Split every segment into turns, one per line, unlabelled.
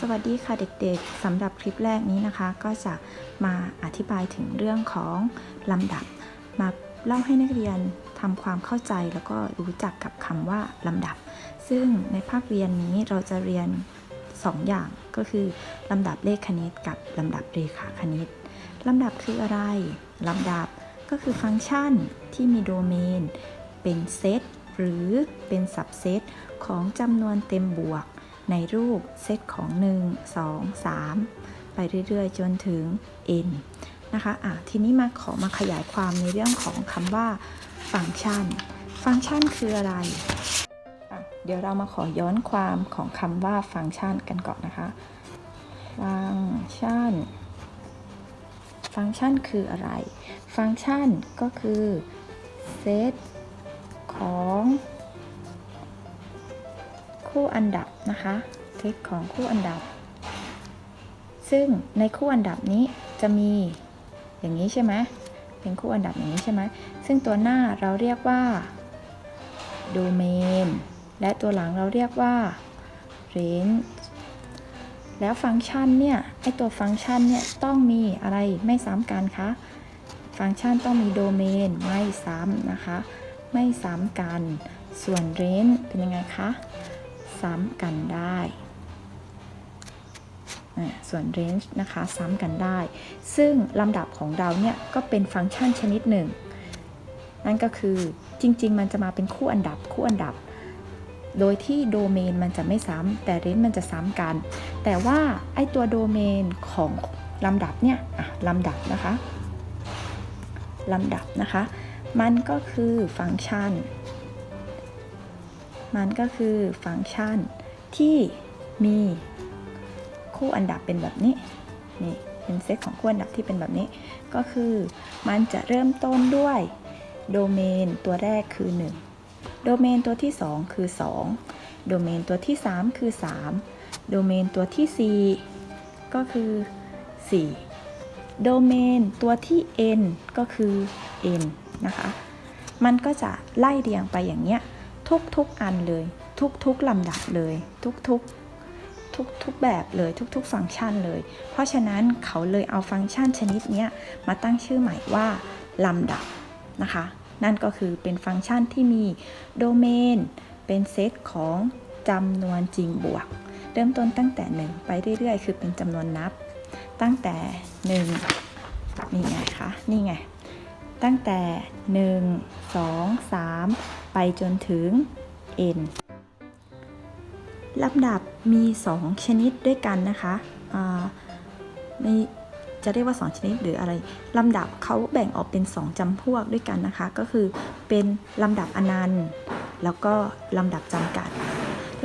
สวัสดีค่ะเด็กๆสำหรับคลิปแรกนี้นะคะ ก็จะมาอธิบายถึงเรื่องของลำดับ มาเล่าให้นักเรียนทำความเข้าใจแล้วก็รู้จักกับคำว่าลำดับ ซึ่งในภาคเรียนนี้เราจะเรียน 2 อย่างก็คือลำดับเลขคณิตกับลำดับเรขาคณิตลำดับคืออะไรลำดับก็คือฟังก์ชันที่มีโดเมน เป็นเซตหรือเป็นสับเซตของจำนวนเต็มบวก ในรูปเซตของ 1 2 3 ไปเรื่อยๆ จนถึง n นะคะอะทีนี้มาขอมาขยายความในเรื่องของคำว่าฟังก์ชัน ฟังก์ชันคืออะไรอะเดี๋ยวเรามาขอย้อนความของคำว่าฟังก์ชันกันก่อนนะคะ ฟังก์ชัน ฟังก์ชันคืออะไร ฟังก์ชันก็คือเซตของ คู่อันดับนะคะเซตของคู่อันดับ ซึ่งในคู่อันดับนี้จะมีอย่างนี้ใช่ไหมเป็นคู่อันดับอย่างนี้ใช่ไหมซึ่งตัวหน้าเราเรียกว่าโดเมนและตัวหลังเราเรียกว่า range แล้วฟังก์ชันเนี่ยไอตัวฟังก์ชันเนี่ยต้องมีอะไรไม่ซ้ำกันคะฟังก์ชันต้องมีโดเมนไม่ซ้ำนะคะ ไม่ซ้ำกัน ส่วน range เป็นยังไงคะ ซ้ำกันได้ส่วน range นะคะซ้ำกันได้ ซึ่งลำดับของเราเนี่ยก็เป็นฟังก์ชันชนิดหนึ่ง นั่นก็คือจริง ๆ มันจะมาเป็นคู่อันดับคู่อันดับ โดยที่โดเมนมันจะไม่ซ้ำแต่ range มันจะซ้ำกัน แต่ว่าไอตัวโดเมนของลำดับเนี่ยลำดับนะคะลำดับนะคะ มันก็คือฟังก์ชัน มันก็คือฟังก์ชันที่มีคู่อันดับเป็นแบบนี้นี่เป็นเซตของคู่อันดับที่เป็นแบบนี้ ก็คือมันจะเริ่มต้นด้วยโดเมนตัวแรกคือ 1 โดเมนตัวที่ 2 คือ 2 โดเมนตัวที่ 3 คือ 3 โดเมนตัวที่ 4 ก็คือ 4 โดเมนตัวที่ n ก็คือ n นะคะ มันก็จะไล่เรียงไปอย่างเนี้ย ทุกๆอันเลย ทุกๆลำดับเลย ทุกๆทุกๆแบบเลยทุกๆ ฟังก์ชันเลย เพราะฉะนั้นเขาเลยเอาฟังก์ชันชนิดนี้มาตั้งชื่อใหม่ว่า ลำดับนะคะ นั่นก็คือเป็นฟังก์ชันที่มีโดเมน เป็นเซตของจำนวนจริงบวก เริ่มต้นตั้งแต่ 1 ไปเรื่อยๆ คือเป็นจำนวนนับ ตั้งแต่ 1 นี่ไงคะ นี่ไง ตั้งแต่ 1 2 3 ไปจนถึง n ลำดับมี 2 ชนิดด้วยกันนะคะมีจะเรียกว่า 2 ชนิดหรืออะไร ลำดับเขาแบ่งออกเป็น 2จำพวกด้วยกันนะคะ ก็คือเป็นลำดับอนันต์ แล้วก็ลำดับจำกัด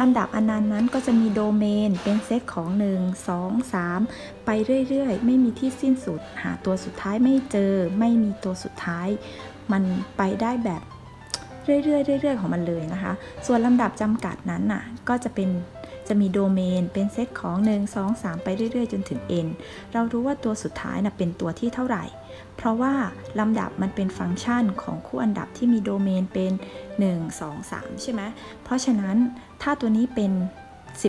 ลำดับอนันต์นั้นก็จะมีโดเมนเป็นเซตของ 1 2 3 ไปเรื่อยๆ ไม่มีที่สิ้นสุด หาตัวสุดท้ายไม่เจอ ไม่มีตัวสุดท้าย มันไปได้แบบ เรื่อยๆเรื่อยๆของมันเลยนะคะ ส่วนลำดับจำกัดนั้นน่ะก็จะเป็นจะมีโดเมนเป็นเซตของ 1 2 3 ไปเรื่อยๆ จนถึง n เรารู้ว่าตัวสุดท้ายน่ะเป็นตัวที่เท่าไหร่ เพราะว่าลำดับมันเป็นฟังก์ชันของคู่อันดับที่มีโดเมนเป็น 1 2 3 ใช่ไหมเพราะฉะนั้นถ้าตัวนี้เป็น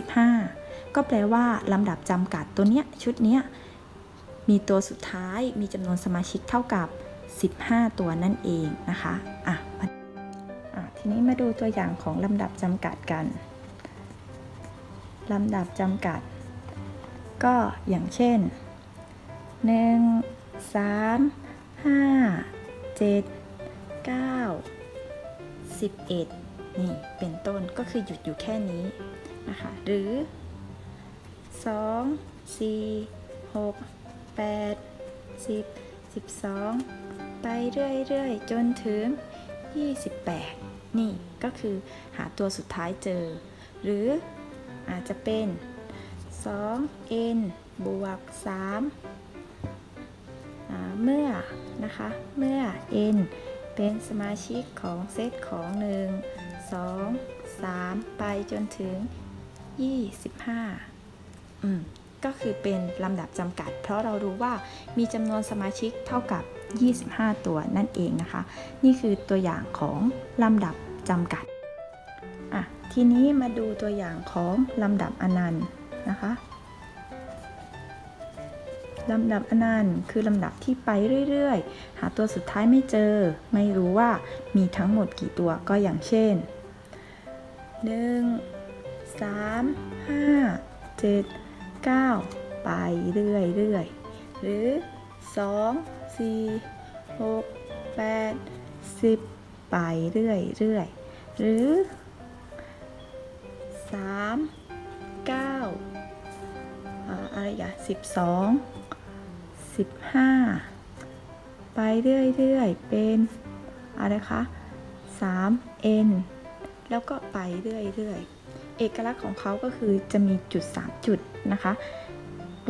15 ก็แปลว่าลำดับจำกัดตัวเนี้ยชุดเนี้ยมีตัวสุดท้ายมีจำนวนสมาชิกเท่ากับ 15 ตัวนั่นเองนะคะอะมาอะ ทีนี้มาดูตัวอย่างของลำดับจำกัดกันลำดับจำกัด ก็อย่างเช่น 1 3 5 7 9 11 นี่เป็นต้นก็คือหยุดอยู่แค่นี้นะคะ หรือ 2 4 6 8 10 12 ไปเรื่อย ๆ จนถึง 28 นี่ก็คือหาตัวสุดท้ายเจอ หรืออาจจะเป็น 2n บวก3เมื่อนะคะ เมื่อ n เป็นสมาชิกของเซตของ 1 2 3 ไปจนถึง 25 อืมก็คือเป็นลำดับจำกัด เพราะเรารู้ว่ามีจำนวนสมาชิกเท่ากับ 25 ตัวนั่นเองนะคะ นี่คือตัวอย่างของลำดับจำกัดอะทีนี้มาดูตัวอย่างของลำดับอนันต์นะคะลำดับอนันต์คือลำดับที่ไปเรื่อยๆ หาตัวสุดท้ายไม่เจอ ไม่รู้ว่ามีทั้งหมดกี่ตัวก็อย่างเช่น 1 3 5 7 9 ไปเรื่อยๆ หรือ 2 4 6 8 10ไปเรื่อยๆหรือ3 9อ่าอะไรอย่างสิบสองสิบห้าไปเรื่อยๆเป็นอะไรคะ 3 n แล้วก็ไปเรื่อยๆเอกลักษณ์ของเขาก็คือจะมีจุด 3 จุดนะคะ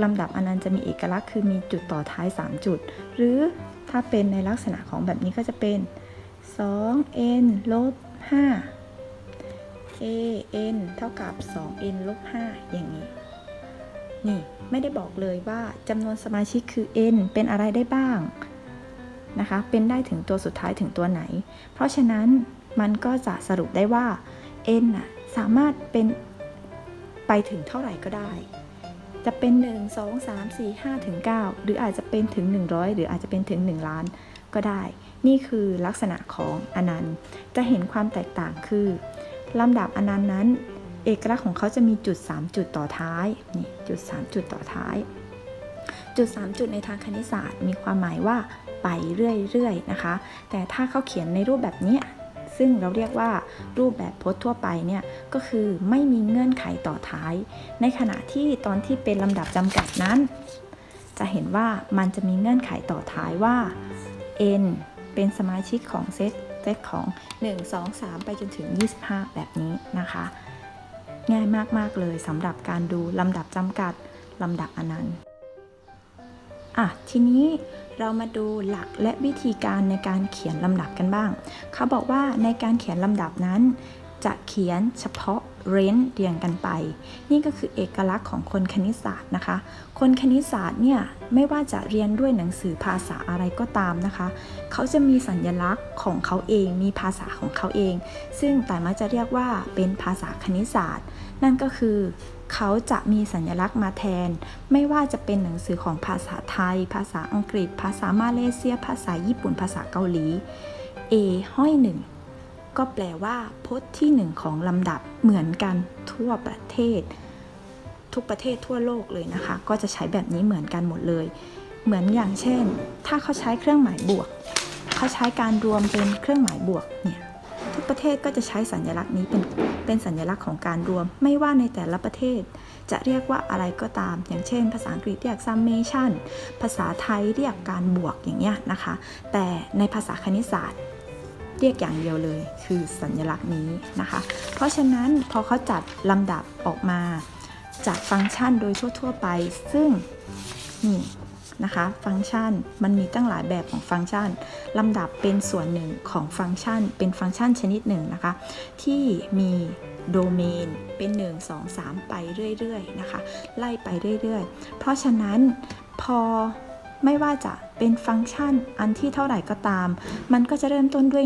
ลำดับอันนั้นต์จะมีเอกลักษณ์คือมีจุดต่อท้าย 3 จุด หรือถ้าเป็นในลักษณะของแบบนี้ก็จะเป็น 2n ลบ 5 a n เท่ากับ 2n ลบ 5 อย่างนี้ นี่ไม่ได้บอกเลยว่าจำนวนสมาชิกคือ n เป็นอะไรได้บ้างนะคะ เป็นได้ถึงตัวสุดท้ายถึงตัวไหน เพราะฉะนั้นมันก็จะสรุปได้ว่า n สามารถเป็นไปถึงเท่าไหร่ก็ได้ จะเป็น 1 2 3 4 5ถึง9หรืออาจจะเป็นถึง 100 หรืออาจจะเป็นถึง 1 ล้านก็ได้ นี่คือลักษณะของอนันต์ จะเห็นความแตกต่างคือลำดับอนันต์นั้น เอกลักษณ์ของเขาจะมีจุด 3 จุดต่อท้ายนี่จุด 3 จุดต่อท้าย จุด 3 จุดในทางคณิตศาสตร์ มีความหมายว่าไปเรื่อยๆนะคะ แต่ถ้าเขาเขียนในรูปแบบนี้ ซึ่งเราเรียกว่ารูปแบบพจน์ทั่วไปเนี่ยก็คือไม่มีเงื่อนไขต่อท้าย ในขณะที่ตอนที่เป็นลำดับจำกัดนั้น จะเห็นว่ามันจะมีเงื่อนไขต่อท้ายว่า n เป็นสมาชิกของเซตเซตของ 1 2 3 ไปจนถึง 25 แบบนี้นะคะ ง่ายมาก ๆ เลยสำหรับการดูลำดับจำกัดลำดับอนันต์ อะทีนี้เรามาดูหลักและวิธีการในการเขียนลำดับกันบ้าง เขาบอกว่าในการเขียนลำดับนั้น จะเขียนเฉพาะเรนเรียงกันไป นี่ก็คือเอกลักษณ์ของคนคณิตศาสตร์นะคะ คนคณิตศาสตร์เนี่ยไม่ว่าจะเรียนด้วยหนังสือภาษาอะไรก็ตามนะคะ เขาจะมีสัญลักษณ์ของเขาเองมีภาษาของเขาเอง ซึ่งแต่มาจะเรียกว่าเป็นภาษาคณิตศาสตร์ นั่นก็คือ เขาจะมีสัญลักษณ์มาแทน ไม่ว่าจะเป็นหนังสือของภาษาไทย ภาษาอังกฤษ ภาษามาเลเซีย ภาษาญี่ปุ่น ภาษาเกาหลี A ห้อยหนึ่งก็แปลว่าพจน์ที่หนึ่งของลำดับเหมือนกันทั่วประเทศ ทุกประเทศทั่วโลกเลยนะคะ ก็จะใช้แบบนี้เหมือนกันหมดเลย เหมือนอย่างเช่น ถ้าเขาใช้เครื่องหมายบวก เขาใช้การรวมเป็นเครื่องหมายบวกเนี่ย ทุกประเทศก็จะใช้สัญลักษณ์นี้เป็นเป็นสัญลักษณ์ของการรวม ไม่ว่าในแต่ละประเทศ จะเรียกว่าอะไรก็ตาม อย่างเช่น ภาษาอังกฤษเรียก summation ภาษาไทยเรียกการบวกอย่างเงี้ยนะคะ แต่ในภาษาคณิตศาสตร์ เรียกอย่างเดียวเลยคือสัญลักษณ์นี้นะคะ เพราะฉะนั้นพอเขาจัดลำดับออกมา จากฟังก์ชันโดยทั่วๆไป ซึ่งนี่ นะคะ ฟังก์ชันมันมีตั้งหลายแบบของฟังก์ชันลำดับเป็นส่วนหนึ่งของฟังก์ชัน เป็นฟังก์ชันชนิดหนึ่งนะคะ ที่มีโดเมนเป็น 1 2 3 ไปเรื่อยๆนะคะ ไล่ไปเรื่อยๆ เพราะฉะนั้นพอไม่ว่าจะเป็นฟังก์ชันอันที่เท่าไหร่ก็ตาม มันก็จะเริ่มต้นด้วย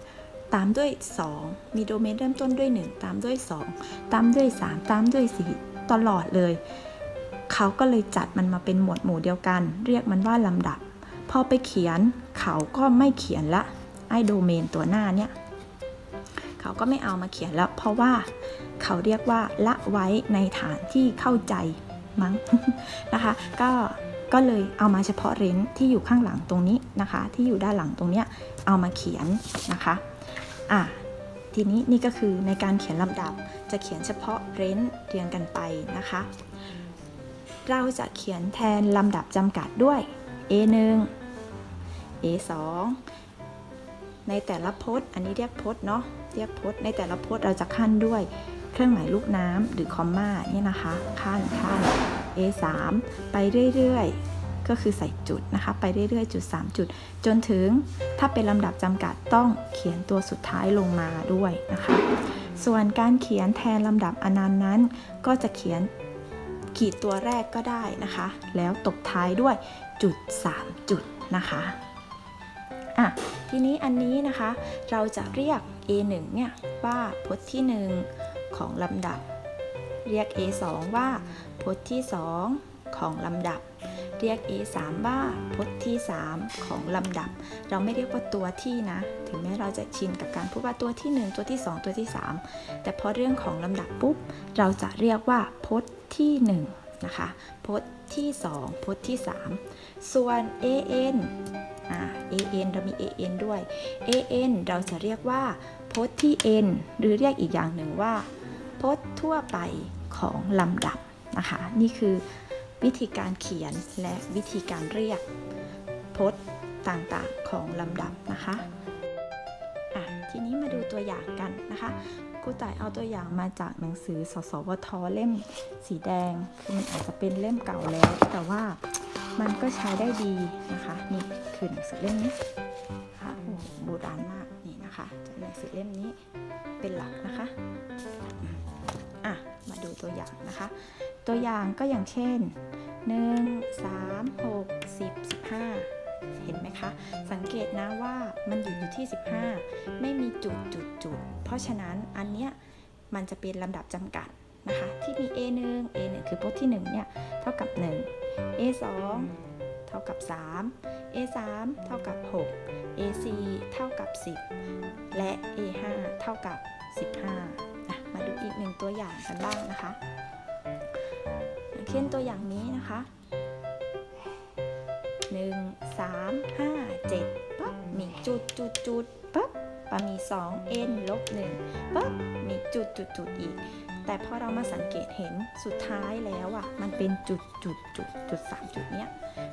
1 ตามด้วย 2 มีโดเมนเริ่มต้นด้วย 1 ตามด้วย 2 ตามด้วย 3 ตามด้วย 4 ตลอดเลย เขาก็เลยจัดมันมาเป็นหมวดหมู่เดียวกัน เรียกมันว่าลำดับ พอไปเขียนเขาก็ไม่เขียนละไอ้โดเมนตัวหน้าเนี่ยเขาก็ไม่เอามาเขียนแล้ว เพราะว่าเขาเรียกว่าละไว้ในฐานที่เข้าใจมั้งนะคะ ก็ก็เลยเอามาเฉพาะเรนที่อยู่ข้างหลังตรงนี้นะคะ ที่อยู่ด้านหลังตรงเนี้ยเอามาเขียนนะคะอะทีนี้นี่ก็คือในการเขียนลำดับจะเขียนเฉพาะเรนเรียงกันไปนะคะ เราจะเขียนแทนลำดับจำกัดด้วย A1 A2 ในแต่ละพจน์ อันนี้เรียกพจน์เนาะ เรียกพจน์ ในแต่ละพจน์เราจะขั้นด้วยเครื่องหมายลูกน้ำหรือคอมมาเนี่ยนะคะ ขั้นขั้น A3 ไปเรื่อยๆ ก็คือใส่จุดนะคะ ไปเรื่อยๆ จุด 3 จุด จนถึงถ้าเป็นลำดับจำกัดต้องเขียนตัวสุดท้ายลงมาด้วยนะคะ ส่วนการเขียนแทนลำดับอนันต์นั้น ก็จะเขียน ขีดตัวแรกก็ได้นะคะ แล้วตบท้ายด้วยจุด 3 จุดนะคะอะทีนี้อันนี้นะคะ เราจะเรียก A1 เนี่ยว่าพจน์ที่ 1 ของลำดับ เรียก A2 ว่าพจน์ที่ 2 ของลำดับ เรียก A3 ว่าพจน์ที่ 3 ของลำดับ เราไม่เรียกว่าตัวที่นะ ถึงแม้เราจะชินกับการพูดว่าตัวที่ 1 ตัวที่ 2 ตัวที่ 3 แต่พอเรื่องของลำดับปุ๊บ เราจะเรียกว่าพจน์ที่ 1 นะคะ พจน์ที่ 2 พจน์ที่ 3 ส่วน an อ่า an เรามี an ด้วย an เราจะเรียกว่าพจน์ที่ n หรือเรียกอีกอย่างหนึ่งว่าพจน์ทั่วไปของลำดับนะคะ นี่คือ วิธีการเขียนและวิธีการเรียกพจน์ต่างๆของลำดับนะคะอะทีนี้มาดูตัวอย่างกันนะคะครูต่ายเอาตัวอย่างมาจากหนังสือสสวทเล่มสีแดงคือมันอาจจะเป็นเล่มเก่าแล้ว แต่ว่ามันก็ใช้ได้ดีนะคะนี่คือหนังสือเล่มนี้ค่ะโอ้โหโบราณมากนี่นะคะจากหนังสือเล่มนี้เป็นหลักนะคะอะมาดูตัวอย่างนะคะ ตัวอย่างก็อย่างเช่น 1 3 6 10 15 เห็นไหมคะ สังเกตนะว่ามันอยู่อยู่ที่ 15 ไม่มีจุดจุดจุด เพราะฉะนั้นอันเนี้ยมันจะเป็นลำดับจำกัดนะคะ ที่มี A1 A1 คือพจน์ที่1เนี่ยเท่ากับ 1 A2 เท่ากับ 3 A3 เท่ากับ 6 A4 เท่ากับ 10 และ A5 เท่ากับ 15อะมาดูอีกหนึ่งตัวอย่างกันบ้างนะคะ เช่นตัวอย่างนี้นะคะ 1 3 5 7ปั๊บมีจุดจุดจุดปั๊บปะมี 2 n ลบ1ปั๊บมีจุดจุดจุดอีก แต่พอเรามาสังเกตเห็นสุดท้ายแล้วอะ มันเป็นจุดจุดจุดจุดสามจุดเนี้ย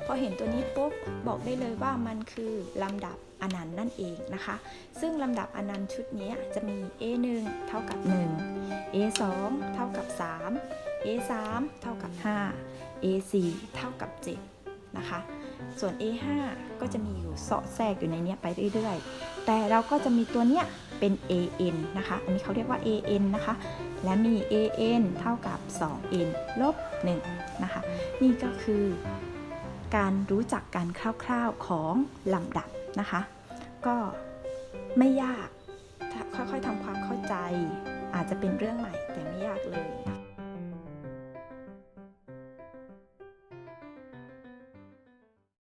พอเห็นตัวนี้ปุ๊บบอกได้เลยว่ามันคือลำดับอนันต์นั่นเองนะคะ ซึ่งลำดับอนันต์ชุดนี้จะมี a1 เท่ากับ 1 a2 เท่ากับ 3 a3 เท่ากับ 5 a4 เท่ากับ 7 นะคะ ส่วน a5 ก็จะมีอยู่เสาะแทรกอยู่ในเนี้ยไปเรื่อยๆ แต่เราก็จะมีตัวเนี้ยเป็น an นะคะ อันนี้เขาเรียกว่า an นะคะ และมี an เท่ากับ 2n ลบ1นะคะ นี่ก็คือการรู้จักกันคร่าวๆของลำดับนะคะ ก็ไม่ยากค่อยๆทำความเข้าใจ อาจจะเป็นเรื่องใหม่แต่ไม่ยากเลย